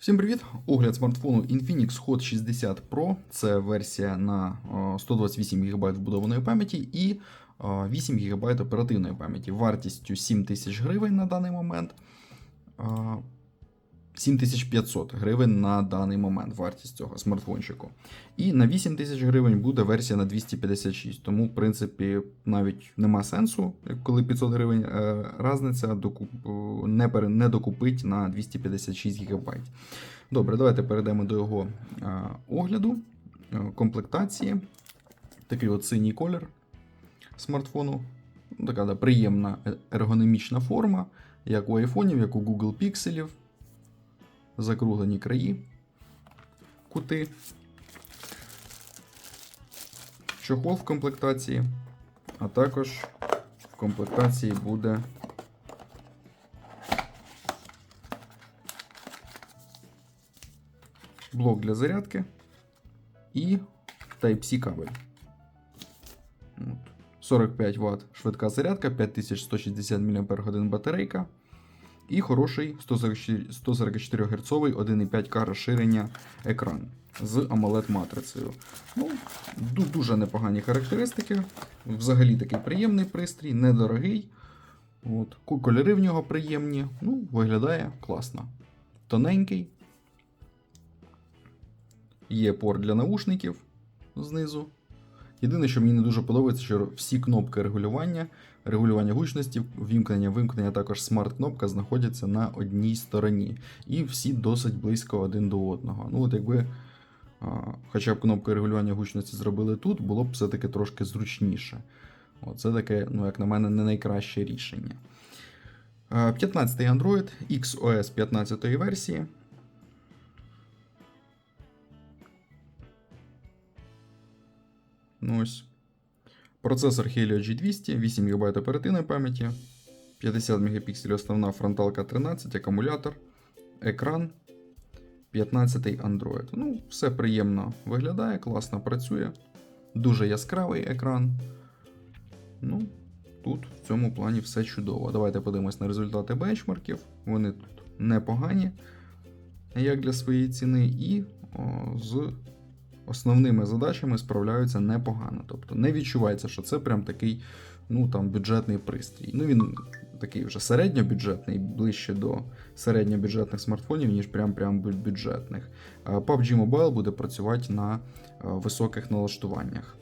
Всім привіт! Огляд смартфону Infinix Hot 60 Pro. Це версія на е, 128 ГБ вбудованої пам'яті і е, 8 ГБ оперативної пам'яті. Вартістю 7000 гривень на даний момент. Е, 7500 гривень на даний момент вартість цього смартфончику. І на 8000 гривень буде версія на 256. Тому, в принципі, навіть нема сенсу, коли 500 гривень е, разниця не, не докупить на 256 ГБ. Добре, давайте перейдемо до його е, огляду, е, комплектації. Такий от синій колір смартфону. Ну, Така да, приємна ергономічна форма, як у айфонів, як у Google Pixelів. Закруглені краї, кути. Чохол в комплектації, а також в комплектації буде блок для зарядки і Type-C кабель. 45 Вт швидка зарядка, 5160 мАч батарейка. І хороший 144 Гц 1,5К розширення екран з AMOLED матрицею. Ну, дуже непогані характеристики. Взагалі такий приємний пристрій, недорогий. От. Кольори в нього приємні. Ну, виглядає класно. Тоненький. Є порт для наушників знизу. Єдине, що мені не дуже подобається, що всі кнопки регулювання, регулювання гучності, вімкнення, вимкнення, також смарт-кнопка знаходяться на одній стороні. І всі досить близько один до одного. Ну, от якби хоча б кнопку регулювання гучності зробили тут, було б все-таки трошки зручніше. Це таке, ну, як на мене, не найкраще рішення. 15-й Android, XOS 15-ї версії. Ну ось. Процесор Helio G200, 8 ГБ оперативної пам'яті, 50 Мп основна фронталка 13, акумулятор, екран, 15 Android. Ну, все приємно виглядає, класно працює. Дуже яскравий екран. Ну, тут в цьому плані все чудово. Давайте подивимось на результати бенчмарків. Вони тут непогані, як для своєї ціни, і о, з основними задачами справляються непогано. Тобто не відчувається, що це прям такий ну, там, бюджетний пристрій. Ну, він такий вже середньобюджетний, ближче до середньобюджетних смартфонів, ніж прям прям бюджетних. PUBG Mobile буде працювати на е, високих налаштуваннях.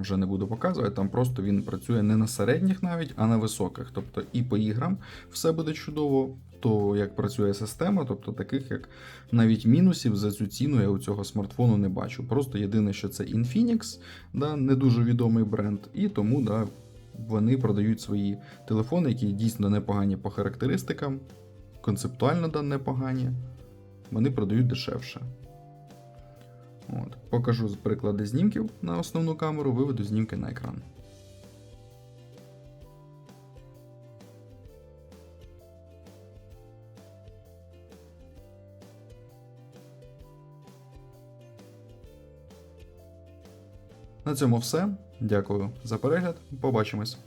Вже не буду показувати, там просто він працює не на середніх навіть, а на високих. Тобто і по іграм все буде чудово, то як працює система, тобто таких як навіть мінусів за цю ціну я у цього смартфону не бачу. Просто єдине, що це Infinix, да, не дуже відомий бренд, і тому да, вони продають свої телефони, які дійсно непогані по характеристикам, концептуально да, непогані. Вони продають дешевше. От. Покажу приклади знімків на основну камеру, виведу знімки на екран. На цьому все. Дякую за перегляд. Побачимось.